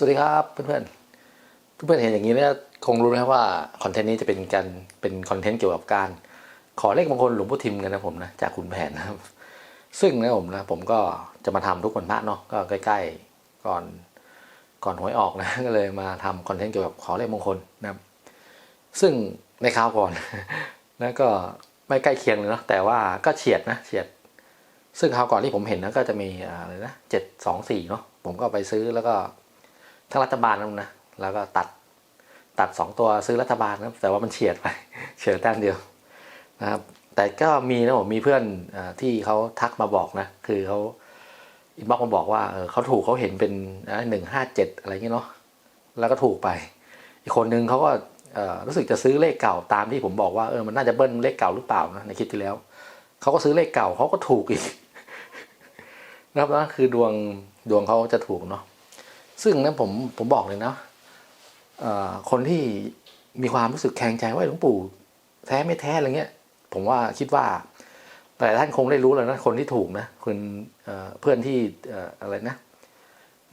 สวัสดีครับเพื่อนๆเพื่อนๆเห็นอย่างนี้แล้วคงรู้นะครับว่าคอนเทนต์นี้จะเป็นการเป็นคอนเทนต์เกี่ยวกับการ ขอเลขมงคลหลวงพ่อทิมกันนะผมนะจากคุณแผนนะครับ ซึ่งนะผมนะผมก็จะมาทำทุกวันพระเนาะก็ใกล้ๆก่อนก่อนหวยออกนะก็เลยมาทำคอนเทนต์เกี่ยวกับขอเลขมงคลนะครับซึ่งในคราวก่อนนะก็ไม่ใกล้เคียงเลยเนาะแต่ว่าก็เฉียดนะเฉียด ซึ่งคราวก่อนที่ผมเห็นนะก็จะมีอะไรนะเจ็ดสองสี่เนาะผมก็ไปซื้อแล้วก็ ทั้งรัฐบาลนั่นนะ แล้วก็ตัดตัดสองตัวซื้อรัฐบาลนะแต่ว่ามันเฉียดไป เฉียดแต้มเดียวนะครับ แต่ก็มีนะผมมีเพื่อนอที่เขาทักมาบอกนะ คือเขาอินบ็อกมาบอกว่าเออเขาถูกเขาเห็นเป็นหนึ่งห้าเจ็ดอะไรเงี้ยเนาะแล้วก็ถูกไป อีกคนนึงเขาก็รู้สึกจะซื้อเลขเก่าตามที่ผมบอกว่าเออมันน่าจะเบิ้ลเลขเก่าหรือเปล่านะในคลิปที่แล้วเขาก็ซื้อเลขเก่าเขาก็ถูกอีกนะครับนั่นคือดวงดวงเขาจะถูกเนาะ ซึ่งนะผมผมบอกเลยนะเอ่อคนที่มีความรู้สึกแข็งใจว่าหลวงปู่แท้ไม่แท้อะไรเงี้ย ผมว่าคิดว่าหลายท่านคงได้รู้แล้วนะคนที่ถูกนะคนเอ่อเพื่อนที่อะไรนะ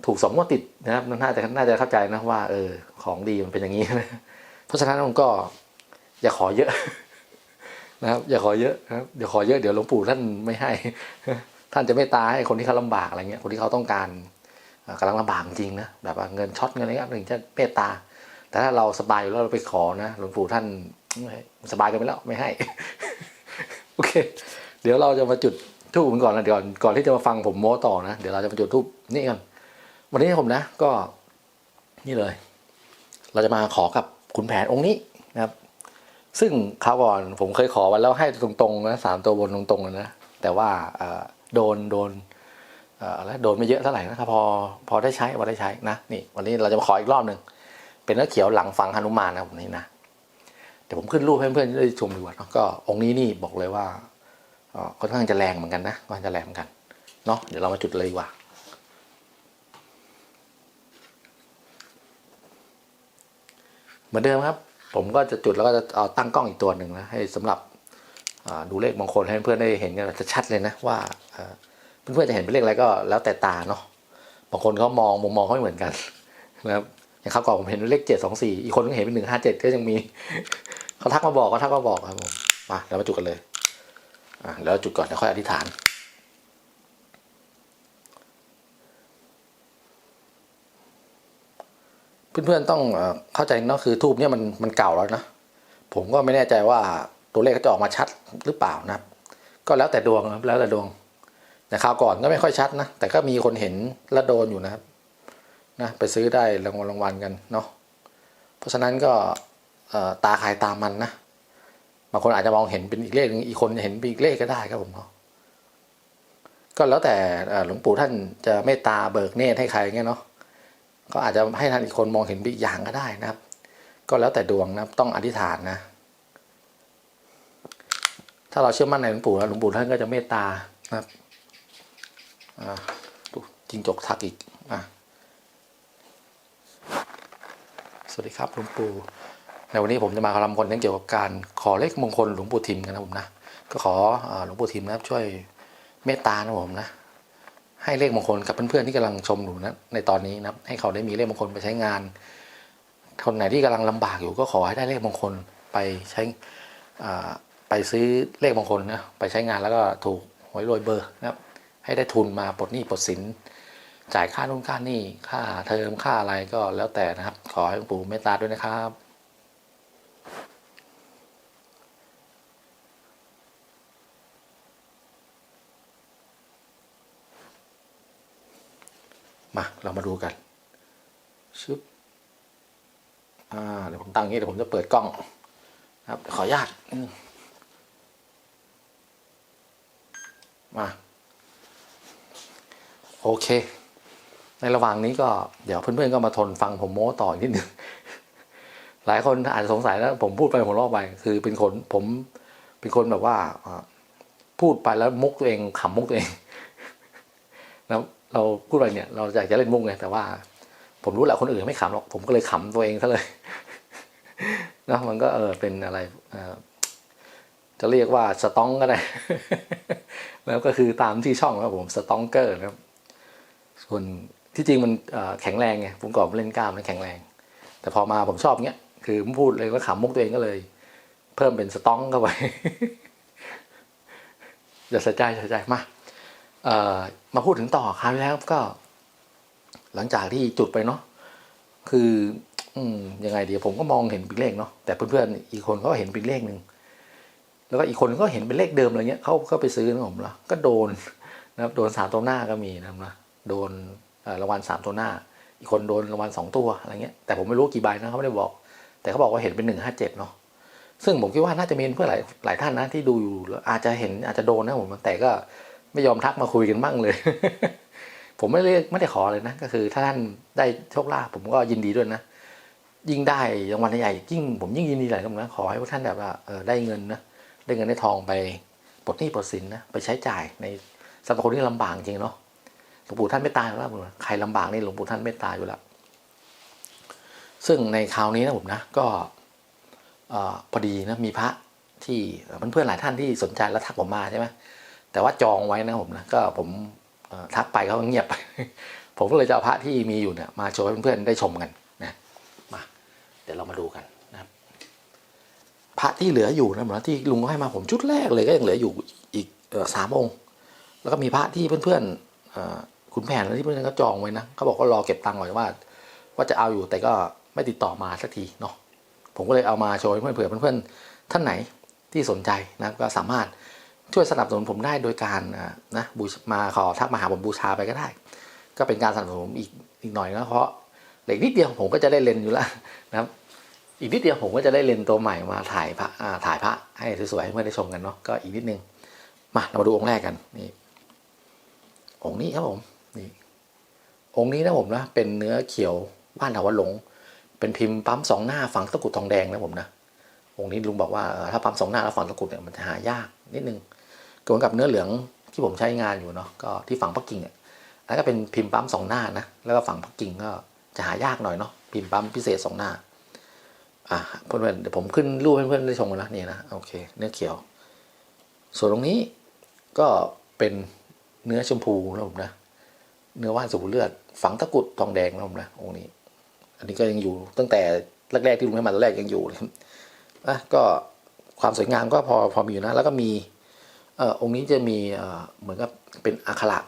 ถูกสองงวดติดนะครับน่าจะน่าจะเข้าใจนะว่า เออ ของดีมันเป็นอย่างนี้นะเพราะฉะนั้นผมก็ อย่าขอเยอะนะครับ อย่าขอเยอะนะครับเดี๋ยวขอเยอะเดี๋ยวหลวงปู่ท่านไม่ให้ ท่านจะไม่ตายให้คนที่เขาลำบากอะไรเงี้ยคนที่เขาต้องการ กำลังลำบากจริงนะแบบว่าเงินช็อตเงินอะไรเงี้ยถึงจะเมตตา แต่ถ้าเราสบายอยู่แล้วเราไปขอนะหลวงปู่ท่านสบายกันไปแล้วไม่ให้ โอเค เดี๋ยวเราจะมาจุดทูบกันก่อนนะเดี๋ยวก่อนก่อนที่จะมาฟังผมโม้ต่อนะเดี๋ยวเราจะมาจุดทูบนี่กันวันนี้ผมนะ ก็นี่เลย เราจะมาขอกับขุนแผนองค์นี้นะครับ ซึ่งคราวก่อนผมเคยขอไว้แล้วให้ตรงๆนะสามตัวบนตรงๆเลยนะแต่ว่าโดนโดน อะไรโดนไม่เยอะเท่าไหร่นะครับพอพอได้ใช้พอได้ใช้นะนี่วันนี้เราจะมาขออีกรอบหนึ่งเป็นเนื้อเขียวหลังฝังหนุมานนะครับนี่นะเดี๋ยวผมขึ้นรูปให้เพื่อนๆได้ชมดีกว่าเนะก็องค์นี้นี่บอกเลยว่าเอ่อค่อนข้างจะแรงเหมือนกันนะค่อนข้างจะแรงเหมือนกันเนาะเดี๋ยวเรามาจุดเลยดีกว่าเหมือนเดิมครับ ผมก็จะจุดแล้วก็จะเอาตั้งกล้องอีกตัวหนึ่งนะให้สำหรับดูเลขมงคลให้เพื่อนได้เห็นกันจะชัดเลยนะว่า เพื่อนๆจะเห็นเป็นเลขอะไรก็แล้วแต่ตาเนาะบางคนเขามองมุมมองเขาไม่เหมือนกันนะครับอย่างคราวก่อนผมเห็นเลขเจ็ดสองสี่อีกคนก็เห็นเป็นหนึ่งห้าเจ็ดก็ยังมีเขาทักมาบอกเขาทักมาบอกครับผมมาเรามาจุดกันเลยอ่าแล้วจุดก่อนเดี๋ยวค่อยอธิษฐานเพื่อนๆต้องเข้าใจเนาะคือทูบเนี่ยมันมันเก่าแล้วนะผมก็ไม่แน่ใจว่าตัวเลขเขาจะออกมาชัดหรือเปล่านะครับ ก็แล้วแต่ดวงครับแล้วแต่ดวง แต่คราวก่อนก็ไม่ค่อยชัดนะ แต่ก็มีคนเห็นและโดนอยู่นะครับนะไปซื้อได้รางวัลรางวัลกันเนาะเพราะฉะนั้นก็ตาใครตามมันนะบางคนอาจจะมองเห็นเป็นอีกเลขหนึงอีกคนเห็นเป็นอีกเลขก็ได้ครับผมเนาะก็แล้วแต่หลวงปู่ท่านจะเมตตาเบิกเนตรให้ใครเงี้ยเนาะก็อาจจะให้ท่านอีกคนมองเห็นอีกอย่างก็ได้นะครับ ก็แล้วแต่ดวงนะครับต้องอธิษฐานนะ ถ้าเราเชื่อมั่นในหลวงปู่แล้วหลวงปู่ท่านก็จะเมตตานะครับ อ่าดูจิงจกทักอีก อะ สวัสดีครับหลวงปู่ ในวันนี้ผมจะมาทำคอนเทนต์เกี่ยวกับการขอเลขมงคลหลวงปู่ทิมกันนะผมนะ ก็ขอหลวงปู่ทิมนะครับช่วยเมตตานะผมนะ ให้เลขมงคลกับเพื่อนๆที่กำลังชมอยู่นะ ในตอนนี้นะให้เขาได้มีเลขมงคลไปใช้งาน คนไหนที่กำลังลำบากอยู่ก็ขอให้ได้เลขมงคลไปใช้ไปซื้อเลขมงคลนะไปใช้งานแล้วก็ถูกหวยรวยเบอร์นะครับ ให้ได้ทุนมาปลดหนี้ปลดสิน จ่ายค่านู่นค่านี่ค่าเทอมค่าอะไรก็แล้วแต่นะครับ ขอให้หลวงปู่เมตตาด้วยนะครับมา เรามาดูกันชึบอ่าเดี๋ยวผมตั้งนี้เดี๋ยวผมจะเปิดกล้องครับขออนุญาตมา โอเค ในระหว่างนี้ก็เดี๋ยวเพื่อนๆก็มาทนฟังผมโม้ต่ออีกนิดนึงหลายคนอาจจะสงสัยแล้วผมพูดไปผมเล่าไป คือเป็นคนผมเป็นคนแบบว่าพูดไปแล้วมุกตัวเองขำมุกตัวเองแล้วเราพูดไปเนี่ย เราอยากจะเล่นมุกไงแต่ว่า ผมรู้แหละคนอื่นไม่ขำหรอกผมก็เลยขำตัวเองซะเลยนะมันก็เออเป็นอะไรจะเรียกว่าสตองก็ได้ แล้วก็คือตามที่ช่องครับผมสตองเกอร์นะครับ ส่วนที่จริงมันแข็งแรงไงผมก่อนเล่นกล้ามมันแข็งแรง แต่พอมาผมชอบเงี้ยคือผมพูดเลยแล้วขำมุกตัวเองก็เลย เพิ่มเป็นสต้องเข้าไปอย่าเสียใจเสียใจมาเอ่อมาพูดถึงต่อคราวแล้วก็ หลังจากที่จุดไปเนาะคือ อืมยังไงเดี๋ยวผมก็มองเห็นเป็นเลขเนาะแต่เพื่อนๆอีกคนก็เห็นเป็นเลขหนึ่งแล้วก็อีกคนก็เห็นเป็นเลขเดิมอะไรเงี้ยเขาก็ไปซื้อนะผมละก็โดนนะครับโดนสามตัวหน้าก็มีนะครับนะ โดนรางวัลสามตัวหน้า อีกคนโดนรางวัลสองตัวอะไรเงี้ยแต่ผมไม่รู้กี่ใบนะเขาไม่ได้บอก แต่เขาบอกว่าเห็นเป็นหนึ่งห้าเจ็ดเนาะซึ่งผมคิดว่าน่าจะมีเพื่อนหลายหลายท่านนะที่ดูอยู่แล้วอาจจะเห็นอาจจะโดนนะผมแต่ก็ไม่ยอมทักมาคุยกันบ้างเลย ผมไม่ได้ไม่ได้ขอเลยนะ ก็คือถ้าท่านได้โชคลาภผมก็ยินดีด้วยนะยิ่งได้รางวัลใหญ่ยิ่งผมยิ่งยินดีหลายนะขอให้พวกท่านแบบว่าเออได้เงินนะได้เงินได้ทองไปปลดหนี้ปลดสินนะไปใช้จ่ายในสำหรับคนที่ลำบากจริงเนาะ หลวงปู่ท่านไม่ตายแล้วผมใครลำบากนี่หลวงปู่ท่านไม่ตายอยู่แล้ว ซึ่งในคราวนี้นะผมนะก็พอดีนะมีพระที่เพื่อนๆหลายท่านที่สนใจแล้วทักผมมาใช่ไหมแต่ว่าจองไว้นะผมนะก็ผมทักไปเขาก็เงียบไป ผมก็เลยจะเอาพระที่มีอยู่เนี่ยมาโชว์ให้เพื่อนๆได้ชมกันนะมาเดี๋ยวเรามาดูกันนะครับ พระที่เหลืออยู่นะผมนะที่ลุงให้มาผมชุดแรกเลยก็ยังเหลืออยู่อีกสามองค์ แล้วก็มีพระที่เพื่อนๆ เอ่อขุนแผนที่เพื่อนก็จองไว้นะเขาบอกว่ารอเก็บตังค์ก่อนว่า ว่าจะเอาอยู่แต่ก็ไม่ติดต่อมาสักทีเนาะผมก็เลยเอามาโชว์ให้เพื่อนเผื่อเพื่อนๆท่านไหนที่สนใจนะก็สามารถช่วยสนับสนุนผมได้โดยการนะบูชมาขอทักมาหาผมบูชาไปก็ได้ ก็เป็นการสนับสนุนผมอีกอีกหน่อยนะเพราะเหล็กนิดเดียวผมก็จะได้เลนอยู่แล้วนะครับ อีกนิดเดียวผมก็จะได้เลนตัวใหม่มาถ่ายพระถ่ายพระให้สวยๆให้เพื่อนได้ชมกันเนาะก็อีกนิดนึงมาเรามาดูองค์แรกกันนี่องค์นี้ครับผม องค์นี้นะผมนะเป็นเนื้อเขียวบ้านถาวรหลง เป็นพิมพ์ปั๊มสองหน้าฝังตะกรุดทองแดงนะผมนะองค์นี้ลุงบอกว่าถ้าปั๊มสองหน้าแล้วฝังตะกรุดเนี่ยมันจะหายากนิดนึงก็เหมือนกับเนื้อเหลืองที่ผมใช้งานอยู่เนาะก็ที่ฝังปักกิ่งอะแล้วก็เป็นพิมพ์ปั๊มสองหน้านะแล้วก็ฝังปักกิ่งก็จะหายากหน่อยเนาะพิมพ์ปั๊มพิเศษสองหน้าอ่าเพื่อนๆเดี๋ยวผมขึ้นรูปให้เพื่อนๆได้ชมกันนะนี่นะโอเค เนื้อเขียว ส่วนตรงนี้ก็เป็นเนื้อชมพูนะผมนะ เนื้อว่านสูบเลือด ฝังตะกุดทองแดงนะผมนะองค์นี้ อันนี้ก็ยังอยู่ตั้งแต่แรกๆที่ลุงให้มาตอนแรกยังอยู่เลยอะก็ความสวยงามก็พอพอมีอยู่นะ แล้วก็มีเอ่อองค์นี้จะมีเอ่อเหมือนกับเป็นอักขระ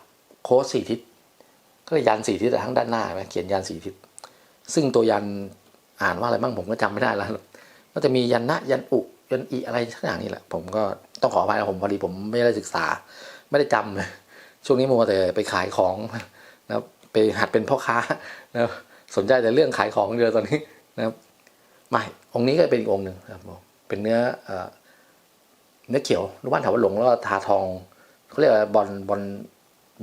โค้ดสี่ทิศ ก็เลยยันสี่ทิศทั้งด้านหน้าไหมเขียนยันสี่ทิศ ซึ่งตัวยันอ่านว่าอะไรบ้างผมก็จำไม่ได้แล้วก็จะมียันนะยันอุยันอีอะไรสักอย่างนี่แหละ ผมก็ต้องขออภัยนะผมพอดีผมไม่ได้ศึกษา ไม่ได้จำเลยช่วงนี้มัวแต่ไปขายของ นะครับไปหัดเป็นพ่อค้านะครับสนใจแต่เรื่องขายของเดียวตอนนี้นะครับไม่องค์นี้ก็เป็นอีกองค์หนึ่งนะครับผมเป็นเนื้อเนื้อเขียวรูปบ้านถาวรหลงแล้วทาทองเขาเรียกว่าบอลบอล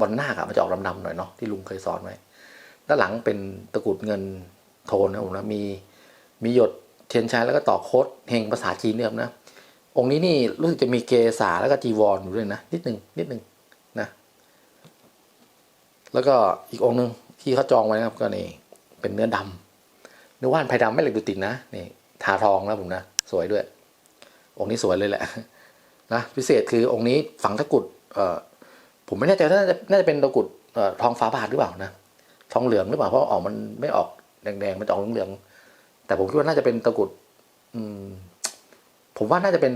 บอลหน้าอะมันจะออกดำๆหน่อยเนาะที่ลุงเคยสอนไว้ด้านหลังเป็นตะกรุดเงินโทนนะผมนะมีมีหยดเทียนชัยแล้วก็ต่อโคดเฮงภาษาจีนเนี่ยนะองค์นี้นี่รู้สึกจะมีเกษาแล้วก็จีวรอยู่ด้วยนะนิดหนึ่งนิดหนึ่ง แล้วก็อีกองค์หนึ่งที่เขาจองไว้นะครับก็นี่เป็นเนื้อดำเนื้อว่านไผ่ดำไม่เหล็กดูติดนะนี่ทาทองนะผมนะสวยด้วย องค์นี้สวยเลยแหละนะพิเศษคือองค์นี้ฝังตะกุดเอ่อผมไม่แน่ใจว่าน่าจะน่าจะเป็นตะกุดเอ่อทองฟ้าบาทหรือเปล่านะทองเหลืองหรือเปล่าเพราะออกมันไม่ออกแดงๆมันจะออกเหลืองๆแต่ผมคิดว่าน่าจะเป็นตะกุด อืม ผมว่าน่าจะเป็น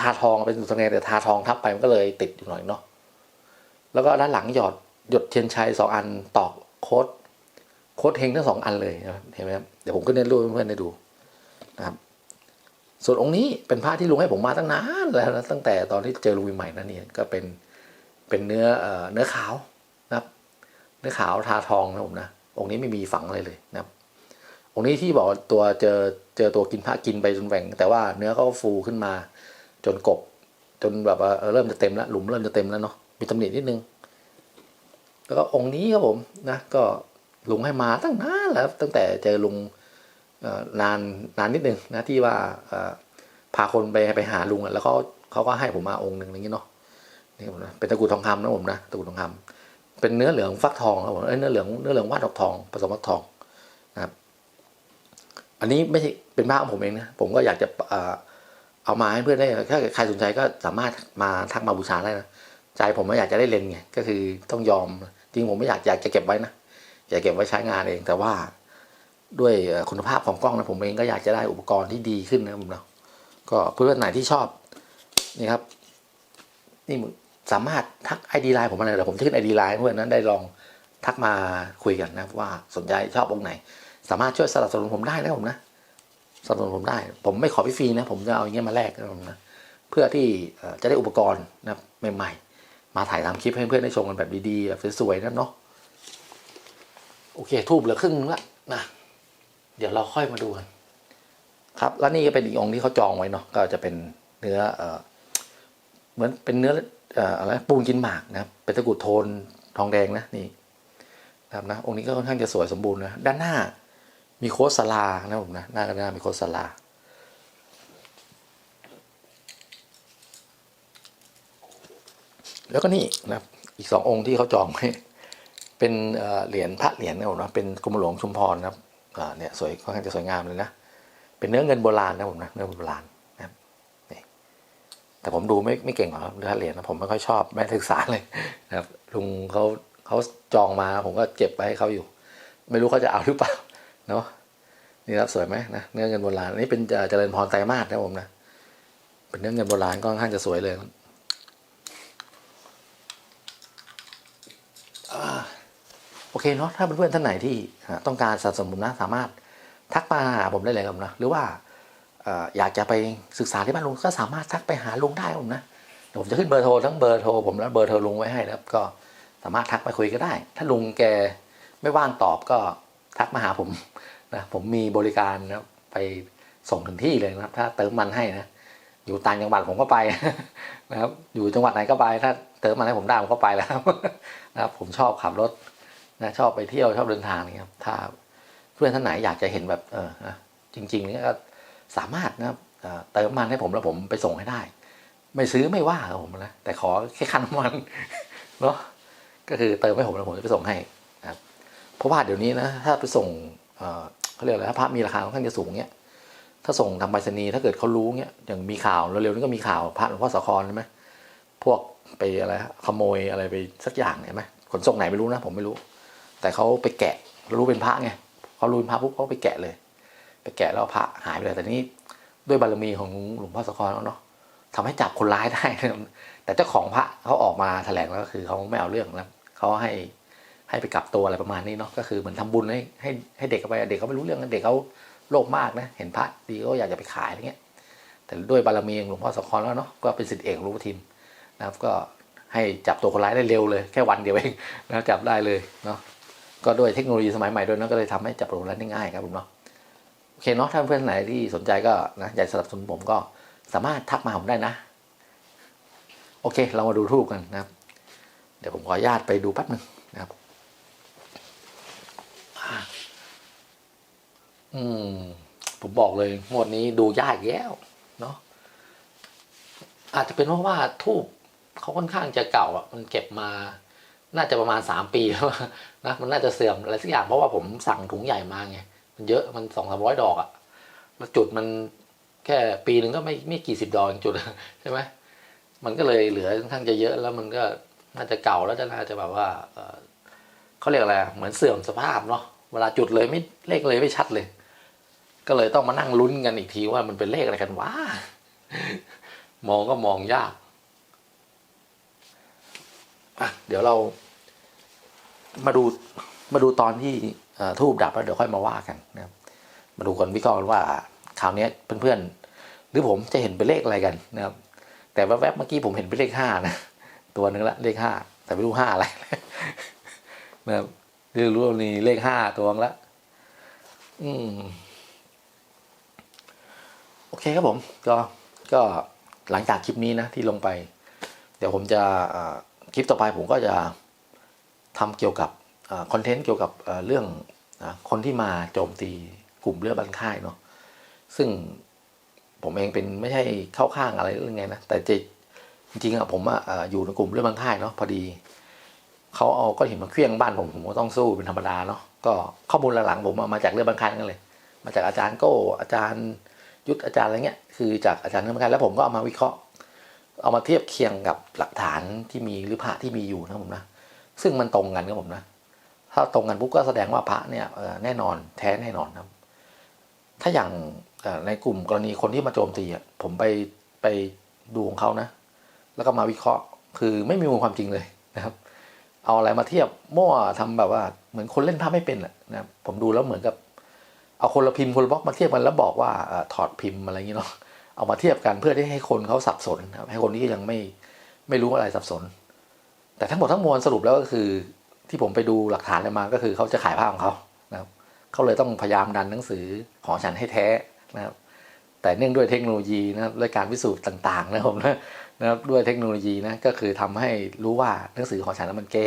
ทาทองเป็นสุดทองแดงแต่ทาทองทับไปมันก็เลยติดอยู่หน่อยเนาะแล้วก็ด้านหลังหยอด หยดเทียนชัยสองอันตอกโค้ดโค้ดเฮงทั้งสองอันเลยนะครับเห็นไหมครับเดี๋ยวผมขึ้นเน้นรูปเพื่อนๆได้ดูนะครับ ส่วนองค์นี้เป็นผ้าที่ลุงให้ผมมาตั้งนานแล้วนะตั้งแต่ตอนที่เจอลุงใหม่นั่นนี่ก็เป็นเป็นเนื้อเอ่อเนื้อขาวนะครับ เนื้อขาวทาทองนะผมนะองค์นี้ไม่มีฝังอะไรเลยนะครับองค์นี้ที่บอกตัวเจอเจอตัวกินผ้ากินไปจนแหว่ง แต่ว่าเนื้อเขาก็ฟูขึ้นมาจนกบ จนแบบว่าเริ่มจะเต็มแล้วหลุมเริ่มจะเต็มแล้วเนาะมีตำหนินิดนึง แล้วก็องค์นี้ครับผมนะก็ลุงให้มาตั้งนานแล้วตั้งแต่เจอลุงนานนานนิดนึงนะที่ว่าพาคนไปไปหาลุงแล้วเขาเขาก็ให้ผมมาองค์หนึ่งอย่างนี้เนาะนี่ผมนะเป็นตะกรุดทองคำนะผมนะตะกรุดทองคำเป็นเนื้อเหลืองฟักทองครับผมเนื้อเหลืองเนื้อเหลืองวานดอกทองผสมฟักทองนะครับ อันนี้ไม่ใช่เป็นภาพของผมเองนะผมก็อยากจะเอามาให้เพื่อนได้ถ้าใครสนใจก็สามารถมาทักมาบูชาได้นะใจผมไม่อยากจะได้เลนไงก็คือต้องยอม จริงผมไม่อยากอยากจะเก็บไว้นะอยากเก็บไว้ใช้งานเองแต่ว่าด้วยคุณภาพของกล้องนะผมเองก็อยากจะได้อุปกรณ์ที่ดีขึ้นนะผมเนาะก็เพื่อนไหนที่ชอบนี่ครับ นี่สามารถทักไอดีไลน์ผมมาเลยเดี๋ยวผมขึ้นไอดีไลน์เพื่อนนั้นได้ลองทักมาคุยกันนะว่าสนใจชอบองค์ไหน สามารถช่วยสนับสนุนผมได้นะผมนะสนับสนุนผมได้ ผมไม่ขอฟรีนะ ผมจะเอาอย่างเงี้ยมาแลกนะผมนะเพื่อที่จะได้อุปกรณ์นะใหม่ๆ มาถ่ายทำคลิปให้เพื่อนได้ชมกันแบบดีๆแบบสวยๆนะเนาะโอเคทูบเหลือครึ่งละนะเดี๋ยวเราค่อยมาดูกันครับแล้วนี่ก็เป็นอีกองค์ที่เขาจองไว้เนาะก็จะเป็นเนื้อเออเหมือนเป็นเนื้ออะไรปูนกินหมากนะครับเป็นตะกรุดโทนทองแดงนะนี่นะครับนะองค์นี้ก็ค่อนข้างจะสวยสมบูรณ์นะด้านหน้ามีโคสลานะผมนะหน้ากันหน้ามีโคสลา แล้วก็นี่นะอีกสององค์ที่เขาจองไว้เป็นเหรียญพระเหรียญนะผมนะเป็นกรมหลวงชุมพรนะครับเนี่ยสวยค่อนข้างจะสวยงามเลยนะเป็นเนื้อเงินโบราณนะผมนะเนื้อเงินโบราณนะครับนี่แต่ผมดูไม่ไม่เก่งหรอกครับเนื้อเหรียญนะผมไม่ค่อยชอบไม่ศึกษาเลยนะครับลุงเขาเขาจองมาผมก็เก็บไปให้เขาอยู่ ไม่รู้เขาจะเอาหรือเปล่าเนาะนี่ครับสวยไหมนะเนื้อเงินโบราณอันนี้เป็นเจริญพรไตรมาสนะผมนะเป็นเนื้อเงินโบราณก็ค่อนข้างจะสวยเลย โอเคเนาะถ้าเพื่อนๆท่านไหนที่ต้องการสนับสนุนนะสามารถทักมาหาผมได้เลยครับนะหรือว่าอยากจะไปศึกษาที่บ้านลุงก็สามารถทักไปหาลุงได้ครับผมนะเดี๋ยวผมจะขึ้นเบอร์โทรทั้งเบอร์โทรผมและเบอร์โทรลุงไว้ให้นะครับก็สามารถทักไปคุยก็ได้ ถ้าลุงแกไม่ว่างตอบก็ทักมาหาผมนะผมมีบริการนะไปส่งถึงที่เลยนะครับ ถ้าเติมมันให้นะอยู่ต่างจังหวัดผมก็ไปนะครับอยู่จังหวัดไหนก็ไป ถ้าเติมมันให้ผมได้ผมก็ไปแล้วนะครับผมชอบขับรถ นะชอบไปเที่ยวชอบเดินทางนะครับถ้าเพื่อนท่านไหนอยากจะเห็นแบบเออจริงๆเนี่ยก็สามารถนะครับเติมน้ำมันให้ผมแล้วผมไปส่งให้ได้ ไม่ซื้อไม่ว่าครับผมนะแต่ขอแค่คันน้ำมันเนาะก็คือเติมให้ผมแล้วผมจะไปส่งให้นะครับเพราะว่าเดี๋ยวนี้นะถ้าไปส่งเออเขาเรียกอะไรถ้าพระมีราคาค่อนข้างจะสูงเนี่ยถ้าส่งทางไปรษณีย์ถ้าเกิดเขารู้เนี่ยอย่างมีข่าวเร็วๆนี้ก็มีข่าวพระหลวงพ่อสะครใช่ไหมพวกไปอะไรขโมยอะไรไปสักอย่างเห็นไหมขนส่งไหนไม่รู้นะผมไม่รู้ แต่เขาไปแกะรู้เป็นพระไงเขารู้เป็นพระปุ๊บเขาไปแกะเลย ไปแกะแล้วพระหายไปเลยแต่นี่ด้วยบารมีของหลวงพ่อสะครเนาะทำให้จับคนร้ายได้แต่เจ้าของพระเขาออกมาแถลงแล้วก็คือเขาไม่เอาเรื่องแล้วเขาให้ให้ไปกลับตัวอะไรประมาณนี้เนาะก็คือเหมือนทำบุญให้ให้ให้เด็กไปเด็กเขาไม่รู้เรื่องเด็กเขาโลภมากนะเห็นพระดีก็อยากจะไปขายอะไรเงี้ย แต่ด้วยบารมีของหลวงพ่อสะครแล้วเนาะก็เป็นสิทธิเอกหลวงพ่อทิมนะครับก็ให้จับตัวคนร้ายได้เร็วเลย แค่วันเดียวเองนะจับได้เลยเนาะ ก็ด้วยเทคโนโลยีสมัยใหม่ด้วยนะก็เลยทำให้จับโรงแรมได้ง่ายครับผมเนาะโอเคเนาะถ้าเพื่อนไหนที่สนใจก็นะอยากสนับสนุนผมก็สามารถทักมาผมได้นะ โอเค เรามาดูทูบกันนะครับ เดี๋ยวผมขออนุญาตไปดูแป๊บหนึ่งนะครับอืมผมบอกเลยงวดนี้ดูยากแย่วเนาะอาจจะเป็นเพราะว่าทูบเขาค่อนข้างจะเก่าอะมันเก็บมา น่าจะประมาณสามปีแล้วนะมันน่าจะเสื่อมอะไรสักอย่างเพราะว่าผมสั่งถุงใหญ่มาไงมันเยอะมันสองสามร้อยดอกอะแล้วจุดมันแค่ปีหนึ่งก็ไม่ไม่กี่สิบดอกจุดใช่ไหมมันก็เลยเหลือค่อนข้างจะเยอะแล้วมันก็น่าจะเก่าแล้วจะน่าจะแบบว่าเขาเรียกอะไรเหมือนเสื่อมสภาพเนาะเวลาจุดเลยไม่เลขเลยไม่ชัดเลย ก็เลยต้องมานั่งลุ้นกันอีกทีว่ามันเป็นเลขอะไรกันวะมองก็มองยาก อะเดี๋ยวเรามาดูมาดูตอนที่ทูบดับแล้วเดี๋ยวค่อยมาว่ากันนะครับมาดูกันวิเคราะห์กันว่าคราวนี้เพื่อนๆหรือผมจะเห็นเป็นเลขอะไรกันนะครับ แต่แวบๆเมื่อกี้ผมเห็นเป็นเลขห้านะตัวหนึ่งละเลขห้าแต่ไม่รู้ห้าอะไรนะครับคือรู้ว่ามีเลขห้าตัวนึงละอืมโอเคครับผมก็ก็หลังจากคลิปนี้นะที่ลงไป เดี๋ยวผมจะ คลิปต่อไปผมก็จะทำเกี่ยวกับคอนเทนต์เกี่ยวกับเรื่องนะคนที่มาโจมตีกลุ่มเลือดบันค่ายเนาะซึ่งผมเองเป็นไม่ใช่เข้าข้างอะไรหรือไงนะแต่จจริงๆอะผมอะอยู่ในกลุ่มเลือดบันค่ายเนาะพอดีเขาเอาก้อนหินมาเคลี้ยงบ้านผมผมก็ต้องสู้เป็นธรรมดาเนาะก็ข้อมูลหลังๆผมมาจากเลือดบันค่ายนั่นเลย มาจากอาจารย์โก้อาจารย์ยุทธอาจารย์อะไรเงี้ยคือจากอาจารย์ธรรมการแล้วผมก็เอามาวิเคราะห์ เอามาเทียบเคียงกับหลักฐานที่มีหรือพระที่มีอยู่นะผมนะ ซึ่งมันตรงกันครับผมนะ ถ้าตรงกันปุ๊บก็แสดงว่าพระเนี่ยแน่นอนแท้แน่นอนครับ ถ้าอย่างในกลุ่มกรณีคนที่มาโจมตีอะผมไปไปดูของเขานะ แล้วก็มาวิเคราะห์คือไม่มีมูลความจริงเลยนะครับ เอาอะไรมาเทียบมั่วทำแบบว่าเหมือนคนเล่นภาพไม่เป็นแหละนะผมดูแล้วเหมือนกับ เอาคนละพิมพ์คนละบล็อกมาเทียบกันแล้วบอกว่าถอดพิมพ์อะไรอย่างเงี้เนาะ เอามาเทียบกันเพื่อที่ให้คนเขาสับสนนะครับให้คนที่ยังไม่ไม่รู้อะไรสับสน แต่ทั้งหมดทั้งมวลสรุปแล้วก็คือ ที่ผมไปดูหลักฐานอะไรมาก็คือเขาจะขายภาพของเขานะครับเขาเลยต้องพยายามดันหนังสือของฉันให้แท้นะครับ แต่เนื่องด้วยเทคโนโลยีนะครับด้วยการพิสูจน์ต่างๆนะผมนะนะครับด้วยเทคโนโลยีนะก็คือทำให้รู้ว่าหนังสือของฉันนั้นมันเก๊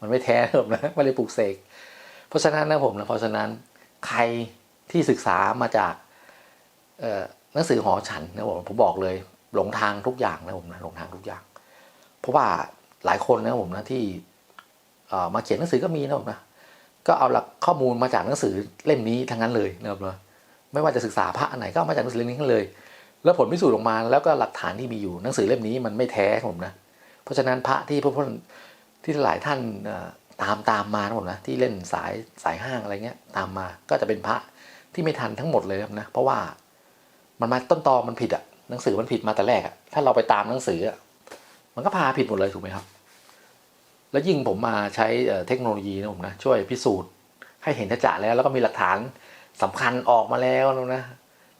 มันไม่แท้นะครับผมนะไม่ได้ปลูกเสกเพราะฉะนั้นนะผมนะเพราะฉะนั้นใครที่ศึกษามาจากเอ่อ หนังสือหอฉันนะผมผมบอกเลยหลงทางทุกอย่างนะผมนะหลงทางทุกอย่าง เพราะว่าหลายคนนะผมนะที่มาเขียนหนังสือก็มีนะผมนะก็เอาหลักข้อมูลมาจากหนังสือเล่มนี้ทั้งนั้นเลยนะครับเนะไม่ว่าจะศึกษาพระอันไหนก็เอามาจากหนังสือเล่มนี้ทั้งเลย แล้วผลพิสูจน์ออกมาแล้วก็หลักฐานที่มีอยู่หนังสือเล่มนี้มันไม่แท้ครับผมนะเพราะฉะนั้นพระที่พวกที่หลายท่านตามตามมานะผมนะที่เล่นสายสายห้างอะไรเงี้ยตามมาก็จะเป็นพระที่ไม่ทันทั้งหมดเลยนะเพราะว่า มันมาต้นตอมันผิดอะหนังสือมันผิดมาแต่แรกอะถ้าเราไปตามหนังสืออะมันก็พาผิดหมดเลยถูกไหมครับ แล้วยิ่งผมมาใช้เอ่อเทคโนโลยีนะผมนะช่วยพิสูจน์ให้เห็นทัจะแล้วแล้วก็มีหลักฐานสำคัญออกมาแล้วนะ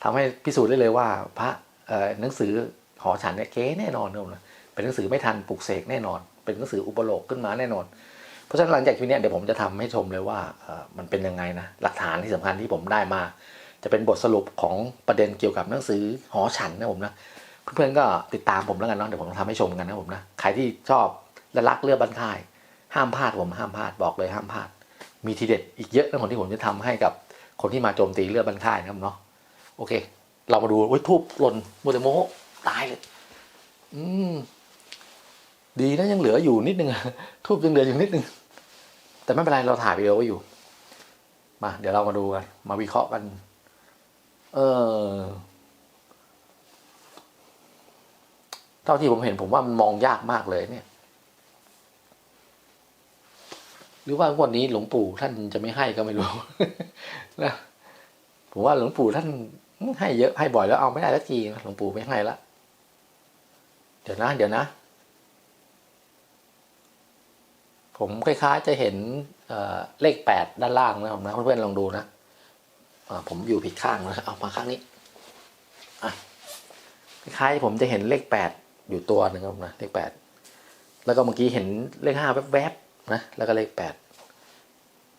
ทำให้พิสูจน์ได้เลยว่า พระเอ่อหนังสือหอฉันเนี่ยเก๊แน่นอนนะผมนะเป็นหนังสือไม่ทันปลุกเสกแน่นอน เป็นหนังสืออุปโลกขึ้นมาแน่นอน เพราะฉะนั้นหลังจากคลิปเนี้ยเดี๋ยวผมจะทำให้ชมเลยว่าเออมันเป็นยังไงนะหลักฐานที่สำคัญที่ผมได้มา จะเป็นบทสรุปของประเด็นเกี่ยวกับหนังสือหอฉันนะผมนะเพื่อนๆก็ติดตามผมแล้วกันเนาะเดี๋ยวผมทำให้ชมกันนะผมนะใครที่ชอบและรักเลือดบันค่าย ห้ามพลาดผมห้ามพลาดบอกเลยห้ามพลาด มีทีเด็ดอีกเยอะนะผมที่ผมจะทำให้กับคนที่มาโจมตีเลือดบันค่ายนะครับเนาะโอเค เรามาดูโอ้ยทุบหล่นโมเตโมตายเลย อืมดีนะยังเหลืออยู่นิดนึงทุบยังเหลืออยู่นิดนึงแต่ไม่เป็นไรเราถ่ายวิดีโอไว้อยู่ มา เดี๋ยวเรามาดูกัน มาวิเคราะห์กัน เออเท่าที่ผมเห็นผมว่ามันมองยากมากเลยเนี่ย หรือว่าวันนี้หลวงปู่ท่านจะไม่ให้ก็ไม่รู้นะผมว่าหลวงปู่ท่านให้เยอะให้บ่อยแล้วเอาไม่ได้สักทีหลวงปู่ไม่ให้ละเดี๋ยวนะ เดี๋ยวนะ ผมคล้ายๆจะเห็นเเลขแปดด้านล่างนะผมนะเพื่อนๆลองดูนะ ผมอยู่ผิดข้างนะเอามาข้างนี้อะคล้ายๆผมจะเห็นเลขแปดอยู่ตัวหนึ่งครับนะเลขแปดแล้วก็เมื่อกี้เห็นเลขห้าแวบๆนะแล้วก็เลขแปด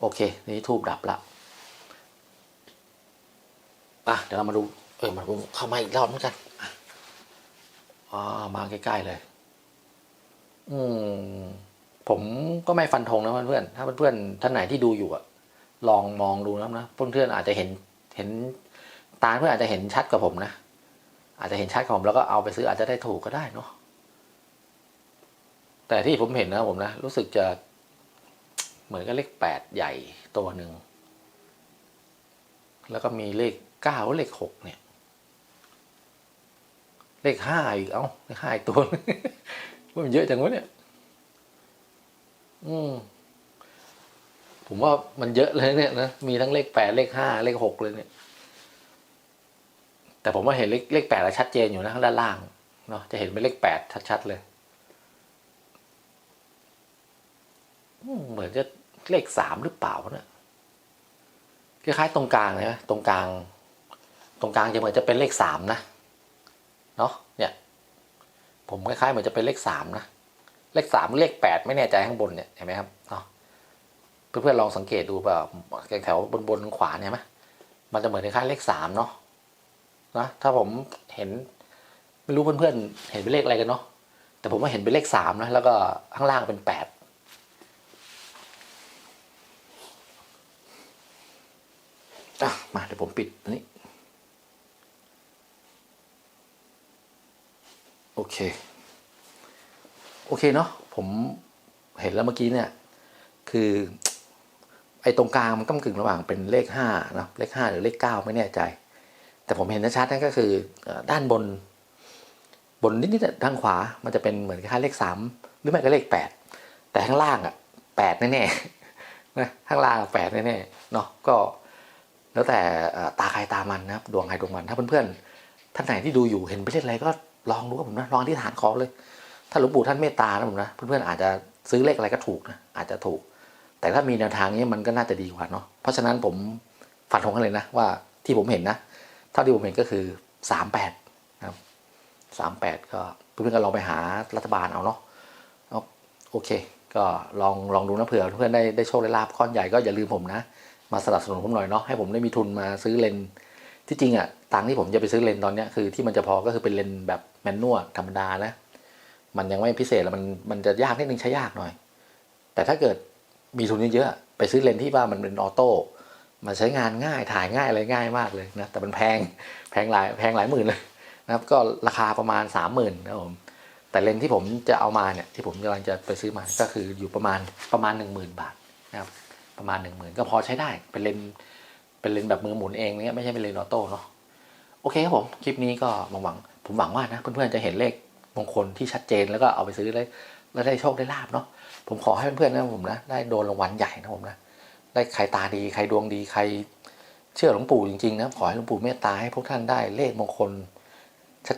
โอเค นี่ทูบดับละอะเดี๋ยวเรามาดูเออมาดูเข้ามาอีกรอบเหมือนกันอะอ๋อมาใกล้ๆเลย อืมผมก็ไม่ฟันธงนะเพื่อนๆถ้าเพื่อนๆท่านไหนที่ดูอยู่อะ ลองมองดูนะนะเพื่อนๆอาจจะเห็นเห็นตาเพื่อนอาจจะเห็นชัดกว่าผมนะ อาจจะเห็นชัดกว่าผมแล้วก็เอาไปซื้ออาจจะได้ถูกก็ได้เนาะแต่ที่ผมเห็นนะผมนะ รู้สึกจะเหมือนกับเลขแปดใหญ่ตัวหนึ่ง แล้วก็มีเลขเก้าเลขหกเนี่ย เลขห้าอีกเอ้าเลขห้าอีกตัวว่ามันเยอะจังวะเนี่ย อืม ผมว่ามันเยอะเลยเนี่ยนะมีทั้งเลขแปดเลขห้าเลขหกเลยเนี่ย แต่ผมว่าเห็นเลขเลขแปดชัดเจนอยู่นะข้างด้านล่างเนาะจะเห็นเป็นเลขแปดชัดๆเลยเหมือนจะเลขสามหรือเปล่าเนี่ยคล้ายๆตรงกลางเลยนะตรงกลาง ตรงกลางจะเหมือนจะเป็นเลขสามนะเนาะเนี่ย ผมคล้ายๆเหมือนจะเป็นเลขสามนะเลขสามเลขแปดไม่แน่ใจข้างบนเนี่ยเห็นไหมครับเนาะ เพื่อนๆลองสังเกตดูแบบแถวบนบนๆขวาเนี่ยไหมมันจะเหมือนคล้ายเลขสามเนาะนะถ้าผมเห็นไม่รู้เพื่อนๆเห็นเป็นเลขอะไรกันเนาะแต่ผมว่าเห็นเป็นเลขสามนะแล้วก็ข้างล่างเป็นแปดอะมาเดี๋ยวผมปิดนนี้โอเค โอเคเนาะผมเห็นแล้วเมื่อกี้เนี่ย คือ ไอ้ตรงกลางมันก้ากึ่งระหว่างเป็นเลขห้านะเลขห้าหรือเลขเก้าไม่แน่ใจ แต่ผมเห็นชัดๆนั่นก็คือด้านบน บนนิดๆทางขวามันจะเป็นเหมือนคล้าเลขสามหรือไม่ก็เลขแปดแต่ข้างล่างอะแปดแน่ๆนะข้างล่างแปดแน่ๆเนาะก็ แล้วแต่ตาใครตามันนะครับดวงใครดวงมันถ้าเพื่อนๆท่านไหนที่ดูอยู่เห็นไปเล่นอะไรก็ลองดูกับผมนะลองที่ฐานขอเลย ถ้าหลวงปู่ท่านเมตตานะผมนะเพื่อนๆอาจจะซื้อเลขอะไรก็ถูกนะอาจจะถูก แต่ถ้ามีแนวทางนี้มันก็น่าจะดีกว่าเนาะเพราะฉะนั้นผมฟันธงกันเลยนะว่าที่ผมเห็นนะเท่าที่ผมเห็นก็คือสามแปดนะครับสามแปดก็เพื่อนๆก็ลองไปหารัฐบาลเอาเนาะเอาโอเค ก็ลองลองดูนะเผื่อเพื่อนได้ได้โชคได้ลาบก้อนใหญ่ก็อย่าลืมผมนะ มาสนับสนุนผมหน่อยเนาะให้ผมได้มีทุนมาซื้อเลนที่จริงอะ่ะตังที่ผมจะไปซื้อเลนตอนเนี้ยคือที่มันจะพอก็คือเป็นเลนแบบแมนนวลธรรมดานะมันยังไม่พิเศษแล้วมันมันจะยากนิดนึงใช้ยากหน่อย แต่ถ้าเกิด มีทุนเยอะๆไปซื้อเลนส์ที่ว่ามันเป็นออโต้มันใช้งานง่ายถ่ายง่ายอะไรง่ายมากเลยนะแต่มันแพงแพงหลายแพงหลายหมื่นเลยนะครับก็ราคาประมาณสามหมื่นนะครับผมแต่เลนส์ที่ผมจะเอามาเนี่ยที่ผมกำลังจะไปซื้อมาก็คืออยู่ประมาณประมาณหนึ่งหมื่นบาทนะครับประมาณหนึ่งหมื่นก็พอใช้ได้เป็นเลนส์เป็นเลนส์แบบมือหมุนเองเนี่ยไม่ใช่เป็นเลนส์ออโต้เนาะโอเคครับผมคลิปนี้ก็หวังผมหวังว่านะเพื่อนๆจะเห็นเลข มงคลที่ชัดเจนแล้วก็เอาไปซื้อเลยแล้วได้โชคได้ลาบเนาะผมขอให้เพื่อนๆนะผมนะได้โดนรางวัลใหญ่นะผมนะได้ใครตาดีใครดวงดีใครเชื่อหลวงปู่จริงๆนะขอให้หลวงปู่เมตตาให้พวกท่านได้เลขมงคล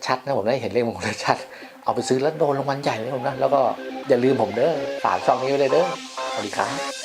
ชัดๆนะผมได้เห็นเลขมงคลชัดเอาไปซื้อแล้วโดนรางวัลใหญ่เลยผมนะแล้วก็อย่าลืมผมเด้อฝากช่องนี้ไว้เลยเด้อสวัสดีครับ